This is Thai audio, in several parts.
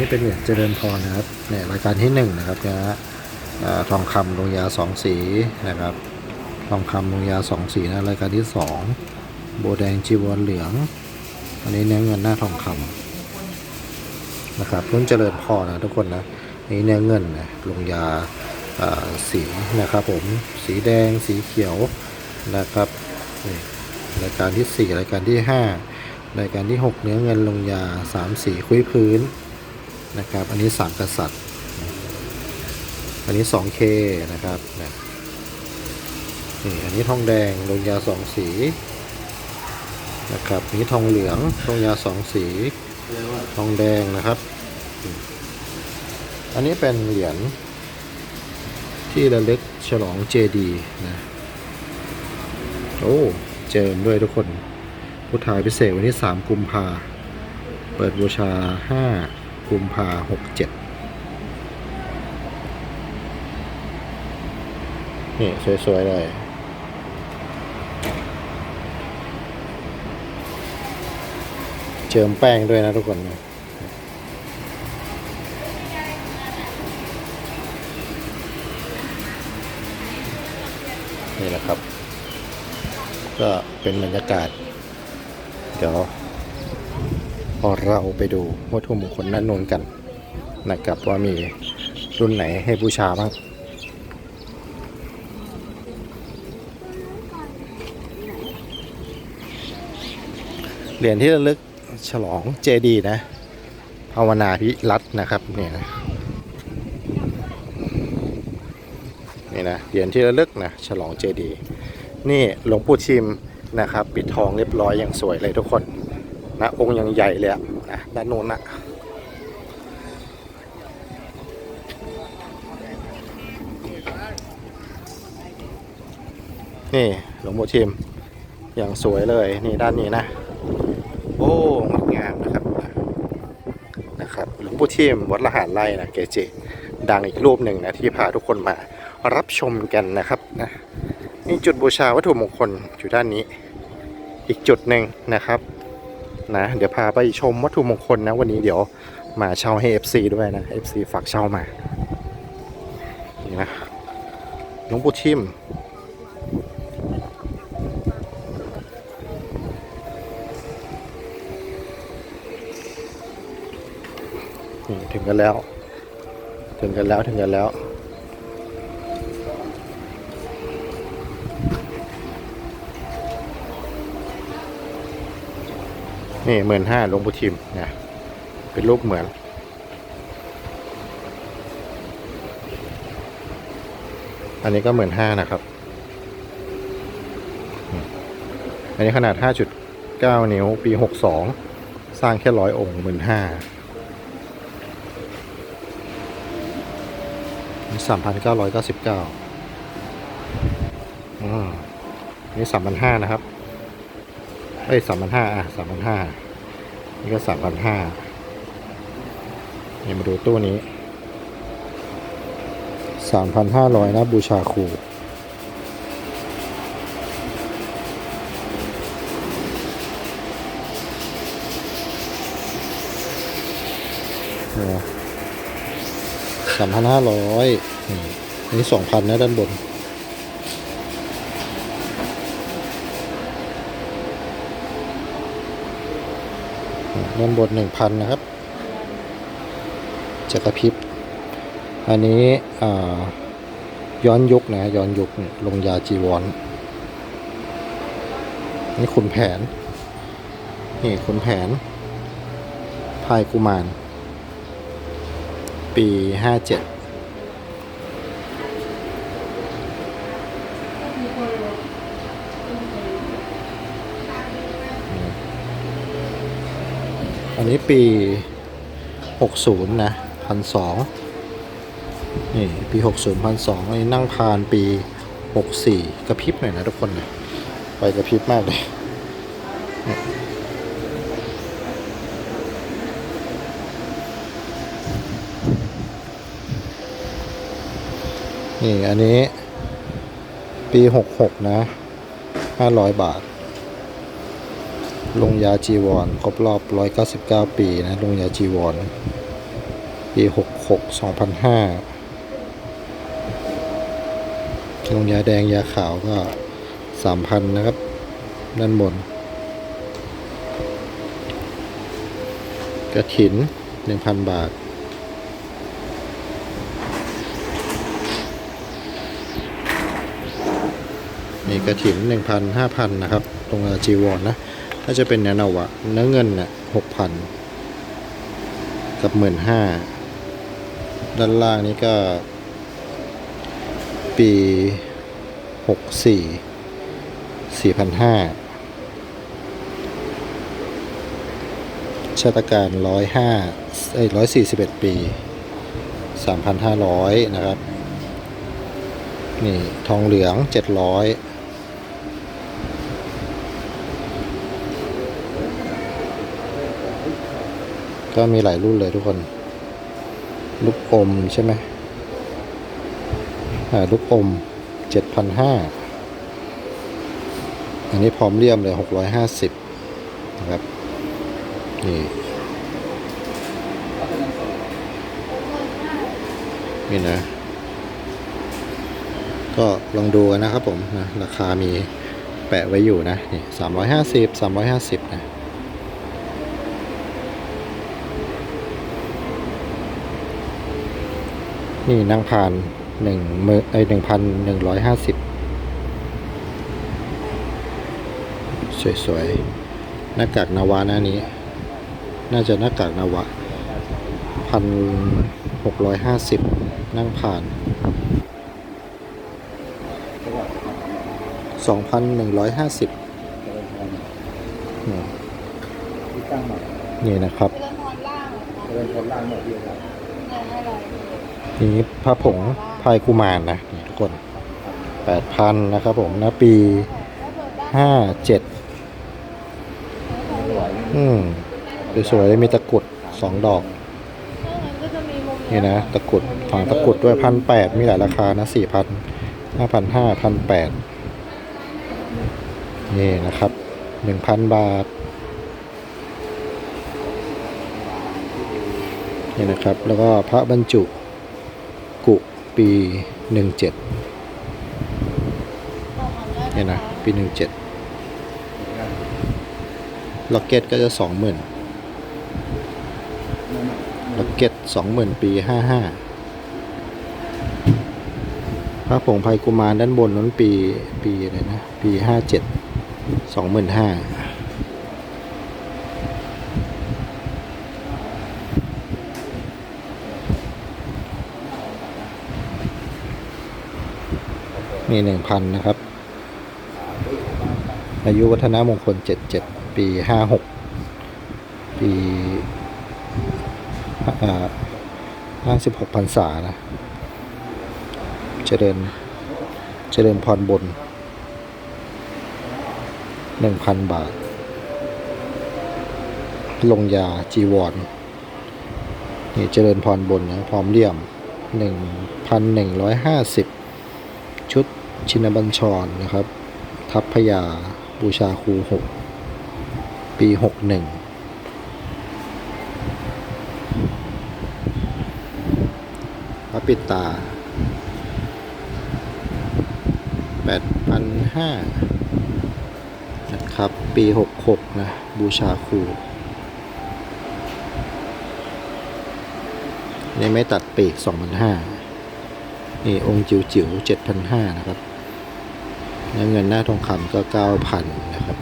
นี้เป็นเหรียญเจริญพรนะครับเนี่ยรายการที่หนึ่งนะครับนะฮะทองคำลงยาสองสีนะครับ ทองคำลงยาสองสีนะรายการที่สองโบแดงจีวรเหลือง อันนี้เนื้อเงินหน้าทองคำนะครับรุ่นเจริญพรนะทุกคนนะนี้เนื้อเงินนะลงยาสีนะครับผมสีแดงสีเขียวนะครับนี่รายการที่สี่รายการที่ห้ารายการที่หกเนื้อเงินลงยาสามสี คุยพื้น นะครับ อันนี้สามกษัตริย์ อันนี้ 2K นะครับนะนี่อันนี้ทองแดงลงยาสองสีนะครับนี่ทองเหลืองลงยาสองสี ทองแดงนะครับ อันนี้เป็นเหรียญที่ระลึกฉลองเจดีนะโอ้เจิมด้วยทุกคน พุทธาพิเศษวันที่ 3 กุมภาเปิดบูชา 5 กุมภา67นี่สวย ๆ เลย เจิมแป้งด้วยนะทุกคนนะนี่แหละครับ ก็เป็นบรรยากาศ เดี๋ยว เราไปดูวัตถุมงคลด้นน้นกันนะครับว่ามีรุ่นไหนให้บูชาบ้างเหรียญที่ระลึกฉลองเจดีนะ ภาวนาพิรัตนะครับเนี่ยนะนี่นะเหรียญที่ระลึกนะฉลองเจดี นี่หลวงปู่ชิมนะครับ ปิดทองเรียบร้อยอย่างสวยเลยทุกคน นะองค์ยังใหญ่เลยนะด้านโน้นนะนี่หลวงปู่ชิมอย่างสวยเลยนี่ด้านนี้นะโอ้งดงามนะครับนะครับหลวงปู่ทิมวัดละหารไร่นะเกจิดังอีกรูปหนึ่งนะที่พาทุกคนมารับชมกันนะครับนะนี่จุดบูชาวัตถุมงคลอยู่ด้านนี้ อีกจุดหนึ่งนะครับ นะ เดี๋ยวพาไปชมวัตถุมงคลนะ วันนี้เดี๋ยวมาเช่าให้ FC ด้วยนะ FC ฝากเช่ามานี่นะหลวงปู่ทิมถึงกันแล้ว ถึงกันแล้วถึงกันแล้ว นี่หมื่นห้าหลวงปู่ทิมนะเป็นรูปเหมือน อันนี้ก็หมื่นห้านะครับ อันนี้ขนาด 5.9 นิ้ว ปี 62 สร้างแค่ร้อยองค์หมื่นห้าสามพันเก้าร้อยเก้าสิบเก้าอืมนี่สามพันห้านะครับ อ้ยสามพันห้าอะสามพันห้านี่ก็สามพันห้าเนี่มาดูตู้นี้สามพันห้าร้อยนะบูชาครูสามพันห้าร้อยนี่สองพันนะด้านบน ด้านบนหนึ่งพันนะครับจะกระพริบ อันนี้ย้อนยุกนะย้อนยุกเนี่ยลงยาจีวรนี่ขุนแผน นี่ขุนแผนพายกุมาร ปีห้าเจ็ด อันนี้ปี 60 นะพันสองนี่ปี 60พันสองอันนี้นั่งพานปี 64 กระพริบหน่อยนะทุกคนนะไปกระพริบมากเลยนี่ยนี่อันนี้ปี 66 นะ 500 บาท ลงยาจีวรครบรอบ 199 ปีนะลงยาจีวร ปีหกหกสองพันห้าลงยาแดงยาขาวก็สามพันนะครับ ด้านบน กระถินหนึ่งพันบาทมีกระถินหนึ่งพันห้าพันนะครับ ตรงจีวรนะ ถ้าจะเป็นเนื้อนาวะเนื้อเงินน่ะหกพันกับหมื่นห้าด้านล่างนี้ก็ ปีหกสี่สี่พันห้าชาตการร้อยห้าเอ้ยร้อยสี่สิบเอ็ดปีสามพันห้าร้อยนะครับ นี่ ทองเหลืองเจ็ดร้อย ก็มีหลายรุ่นเลยทุกคน ลูกอมใช่ไหมลูกอมเจ็ดพันห้าอันนี้พร้อมเลี่ยมเลยหกร้อยห้าสิบนะครับ นี่ นี่นะ ก็ลองดูกันนะครับผมนะ ราคามีแปะไว้อยู่นะ นี่สามร้อยห้าสิบสามร้อยห้าสิบนะ นี่นั่งผ่านหนึ่งมือไอหนึ่งพันหนึ่งร้อยห้าสิบสวยๆ หน้ากากนาวาหน้านี้ น่าจะหน้ากากนาวะพันหกร้อยห้าสิบนั่งผ่านสองพันหนึ่งร้อยห้าสิบที่ตั้งใหม่นี่นะครับ นี่พระผงพายกุมารนะนี่ทุกคนแปดพันนะครับผมนะปีห้าเจ็ดอืมสวยๆเลยมีตะกุดสองดอกนี่นะตะกุดฝังตะกุดด้วยพันแปดมีหลายราคานะสี่พันห้าพันห้าพันแปดนี่นะครับหนึ่งพันบาท นี่นะครับ แล้วก็พระบรรจุ ปี 17เนี่ยนะ ปี 17ล็อกเก็ตก็จะ 20,000ล็อกเก็ต20,000 ปี 55พระผงภัยกุมารด้านบนนั้นปี ปีอะไรนะ ปี 57 25,000 มีหนึ่งพันนะครับ อายุวัฒนมงคลเจ็ดเจ็ดปีห้าหกปีห้าสิบหกพรรษานะ เจริญ เจริญพรบนหนึ่งพันบาท ลงยาจีวรนี่เจริญพรบนนะพร้อมเลี่ยมหนึ่งพันหนึ่งร้อยห้าสิบชุด ชินบัญชรนะครับ ทัพพยาบูชาครูหกปีหกหนึ่งพระปิดตาแปดพันห้านะครับ ปีหกหกนะ บูชาครูนี่ไม่ตัดปีกสองพันห้านี่ องค์จิ๋วจิ๋วเจ็ดพันห้านะครับ แล้วเงินหน้าทองคำก็เก้าพันนะครับ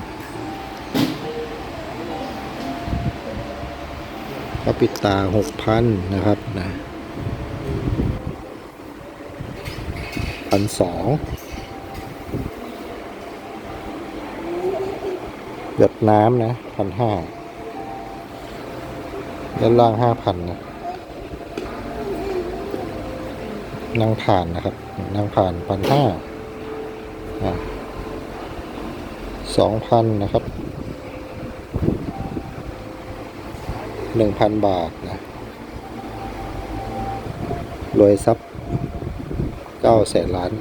พระปิดตาหกพันนะครับนะพันสองหยดน้ำนะพันห้าด้านล่างห้าพันนะนั่งผ่านนะครับ นั่งผ่านพันห้า สองพันนะครับหนึ่งพันบาทนะรวยทรัพย์เก้าแสนล้าน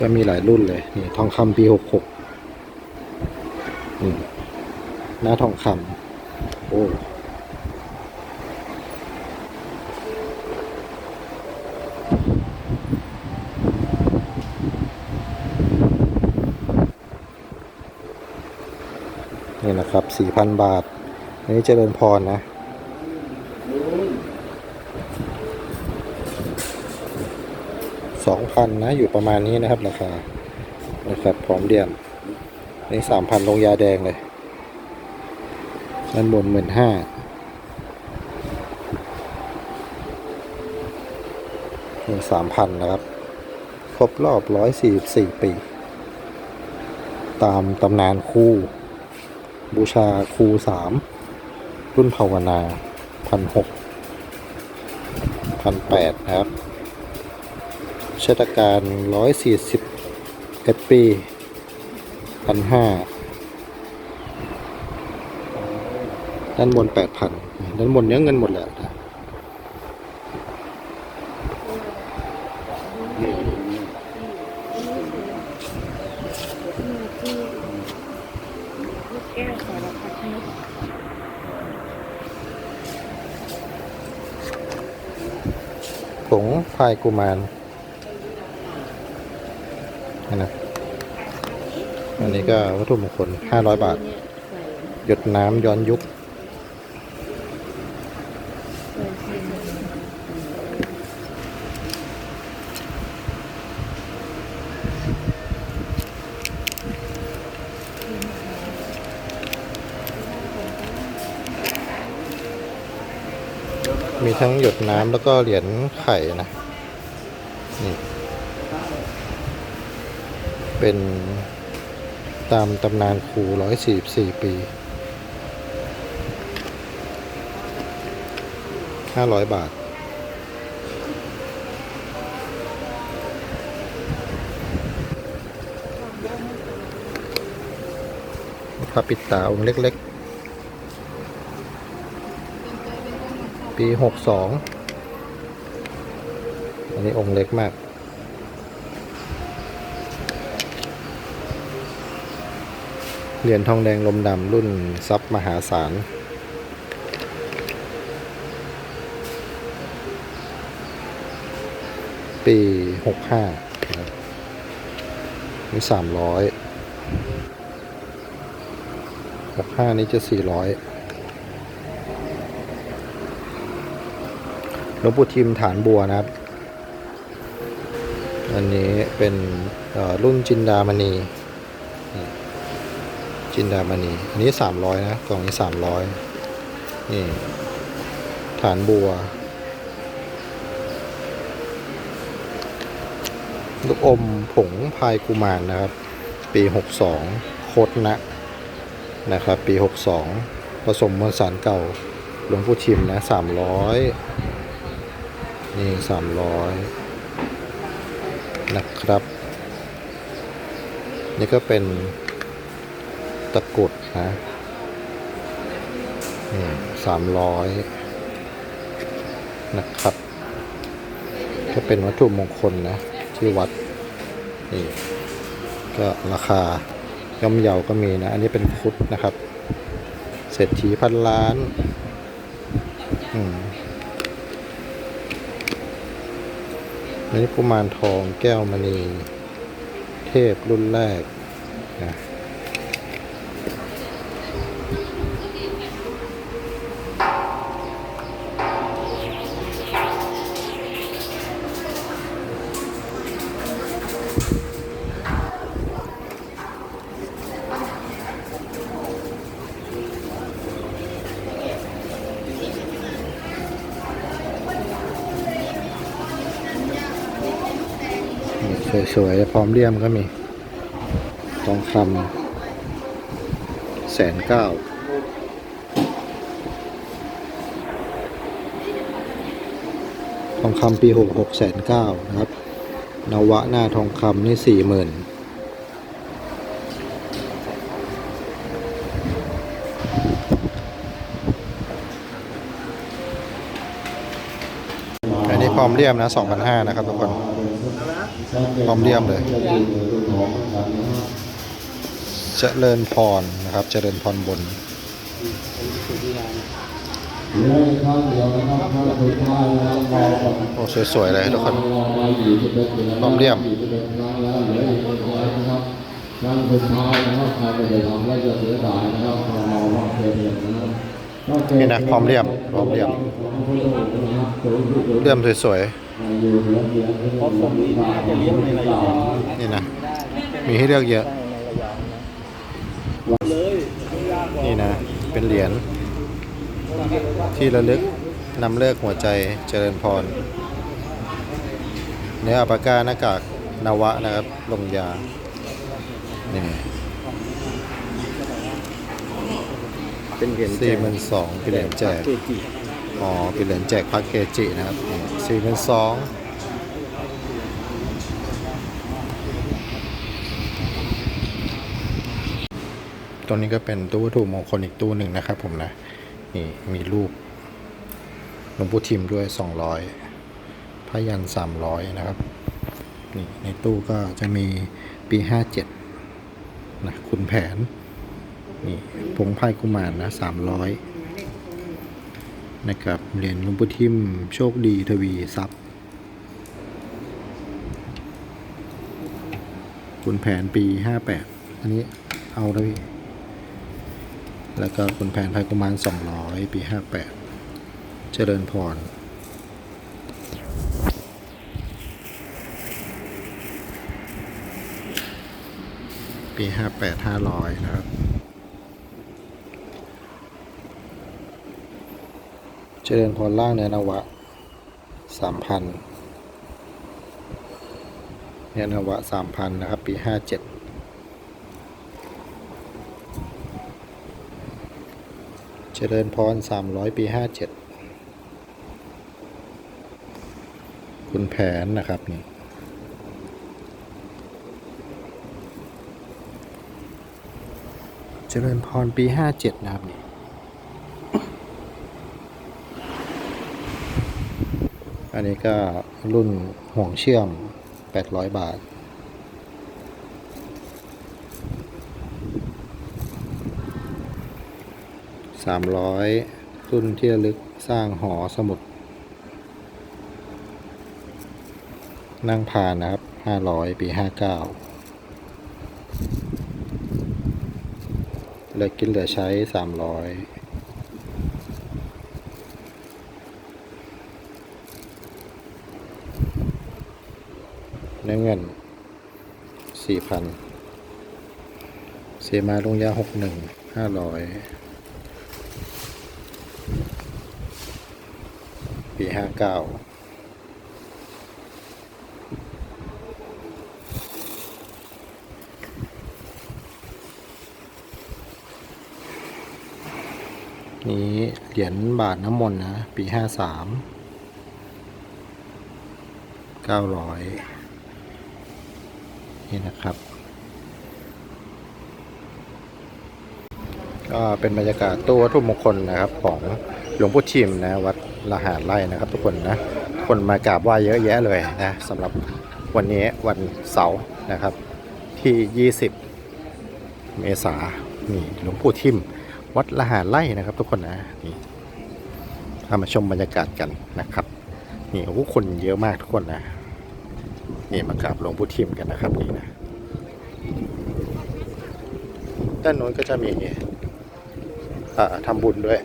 ก็มีหลายรุ่นเลย นี่ทองคำปีหกหกห น้าทองคำโอ้นี่นะครับ4,000บาท อันนี้เจริญพรนะ2,000นะ อยู่ประมาณนี้นะครับราคานะครับพร้อมเดียมนี่3,000ลงยาแดงเลย ด้านบนหมื่นห้าหนี่3,000นนะครับ ครบรอบ144ปี ตามตำนานคู่ บูชาคูสาม รุ่นภาวนาพันหกพันแปดนะครับชาตการร้อยสี่สิบเอ็ดปีพันห้า ด้านบนแปดพันด้านบนเนี้ยเงินหมดแหละนะลูกแก้วสารพัดนึกผงพายกุมารนี่นะอันนี้ก็วัตถุมงคลห้าร้อยบาท หยดน้ำย้อนยุค มีทั้งหยดน้ำแล้วก็เหรียญไข่นะนี่เป็นตามตำนานครูร้อยสี่สี่ปีห้าร้อยบาท พระปิดตาองค์เล็ก ๆ ปีหกสองอันนี้องค์เล็กมาก เหรียญทองแดงลมดำรุ่นทรัพย์มหาศาลปีหกห้านี่สามร้อยหกห้านี้จะสี่ร้อยหลว งปู่ทิมฐานบัวนะครับ อันนี้เป็นรุ่นจินดามณี จินดามณี อันนี้สามร้อยนะ กล่องนี้สามร้อยนี่ ฐานบัว ลูกอมผงพายกุมารนะครับ ปี62โคตรนะนะครับ ปี62ผสมมวลสารเก่าหลวงปู่ทิมนะ300 นี่300นะครับ นี่ก็เป็นตะกรุดนะนี่300นะครับก็เป็นวัตถุมงคลนะ ที่วัดนี่ก็ราคาย่อมเยาก็มีนะ อันนี้เป็นฟุตนะครับ เศรษฐีพันล้าน อืม อันนี้กุมารทองแก้วมณี เทพรุ่นแรกนะ สวยๆ พร้อมเลี่ยมก็มี ทองคำแสนเก้าทองคำปีหกหกแสนเก้านะครับ นวะหน้าทองคำนี่สี่หมื่นอันนี้พร้อมเลี่ยมนะสองพันห้านะครับทุกคน พร้อมเรียมเลยจเจริญพรนะครับเจริญพรบนโอ้สวยๆเลยทุกคนพร้อมเรียมนั่นคนท้ายนะครับใครไม่ได้ทำแล้วจะเสียดายนะครับเราว่าเกิดเหตุนะครับนี่นะพร้อมเรียมพร้อมเรียมเรียมสวยๆ เพราะผมนี่น่าจะเลี้ยงในระยองๆนี่นะ มีให้เลือกเยอะในระยองนะเลยไม่ยากกว่านี่นะ เป็นเหรียญที่ระลึกนำเลิกหัวใจเจริญพร เนื้ออัปากาหน้ากากนวะนะครับ ลงยา นี่เป็นเหรียญสี่หมื่นสองเป็นเหรียญแจกเกจิ อ๋อเป็นเหรียญแจกพระเกจินะครับสี่หมื่นสองตัวนี้ก็เป็นตู้วัตถุมงคลอีกตู้หนึ่งนะครับผมนะ นี่มีรูปหลวงปู่ทิมด้วยสองร้อยพระยันสามร้อยนะครับ นี่ในตู้ก็จะมีปีห้าเจ็ดนะคุณแผน นี่ผงไพ่กุมารนะสามร้อย นะครับเหรียญหลวงปู่ทิมโชคดีทวีทรัพย์คุณแผนปีห้าแปดอันนี้เอาแล้วพี่ แล้วก็คุณแผนไพ่กุมารสองร้อยปีห้าแปดเจริญพรปีห้าแปดห้าร้อยนะครับ เจริญพรล่างเนื้อนวะสามพันเนื้อนวะสามพันนะครับ ปีห้าเจ็ดเจริญพรสามร้อยปีห้าเจ็ดคุณแผนนะครับนี่เจริญพรปีห้าเจ็ดนะครับนี่ อันนี้ก็รุ่นห่วงเชื่อม 800 บาท300รุ่นที่ระลึกสร้างหอสมุด นั่งผ่านนะครับ500ปี59เหลือกินเหลือใช้300 เนื้อเงินสี่พันเสียมาลงยาหกหนึ่งห้าร้อยปีห้าเก้านี้เหรียญบาทน้ำมนต์นะ ปีห้าสามเก้าร้อย นี่นะครับ ก็เป็นบรรยากาศตู้วัตถุมงคลนะครับของหลวงพ่อชิมนะวัดละหารไร่นะครับ ทุกคนนะคนมากราบไหว้เยอะแยะเลยนะสำหรับวันนี้วันเสาร์นะครับ ที่ 20 เมษายนนี่หลวงพ่อทิม วัดละหารไร่นะครับ ทุกคนนะนี่พามาชมบรรยากาศกันนะครับนี่โอ้โหคนเยอะมากทุกคนนะ นี่มากราบหลวงปู่ทิมกันนะครับนี่นะด้านโน้นก็จะมีอ่าทำบุญด้วย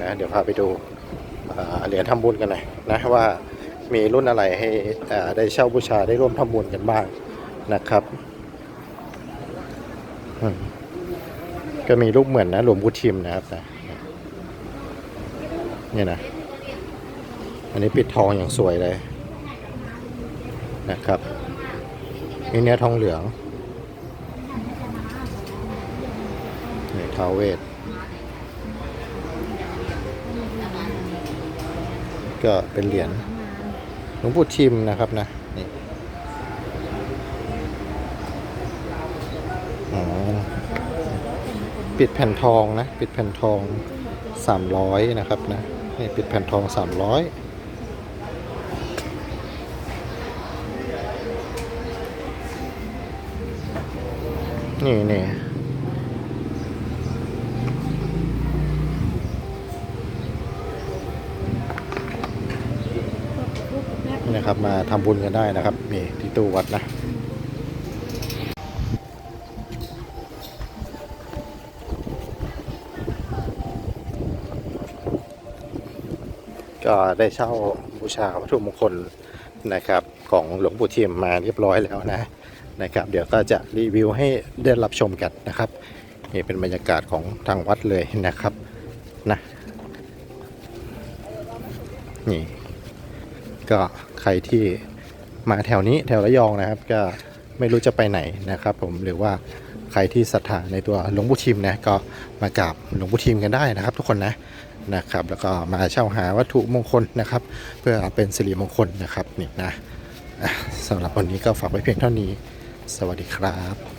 นะเดี๋ยวพาไปดูเหรียญทำบุญกันหน่อยนะว่ามีรุ่นอะไรให้ได้เช่าบูชาได้ร่วมทำบุญกันบ้างนะครับก็มีรูปเหมือนนะหลวงปู่ทิมนะครับนะนี่นะ อันนี้ปิดทองอย่างสวยเลย นะครับมีเนื้อทองเหลืองนี่ท้าวเวทก็เป็นเหรียญหลวงปู่ทิมนะครับนะนี่ปิดแผ่นทองนะ ปิดแผ่นทอง 300 นะครับนะนี่ปิดแผ่นทอง 300 นี่นี่นะครับมาทำบุญกันได้นะครับนี่ที่ตู้วัดนะก็ได้เช่าบูชาวัตถุมงคลนะครับ ของหลวงปู่เทียมมาเรียบร้อยแล้วนะ นะครับ เดี๋ยวก็จะรีวิวให้ได้รับชมกันนะครับนี่เป็นบรรยากาศของทางวัดเลยนะครับนะนี่ก็ใครที่มาแถวนี้แถวระยองนะครับ ก็ไม่รู้จะไปไหนนะครับ ผมหรือว่าใครที่ศรัทธาในตัวหลวงปู่ทิมนะก็มากราบหลวงปู่ทิมกันได้นะครับ ทุกคนนะนะครับแล้วก็มาเช่าหาวัตถุมงคลนะครับ เพื่อเป็นสิริมงคลนะครับนี่นะอะสำหรับวันนี้ก็ฝากไว้เพียงเท่านี้ สวัสดีครับ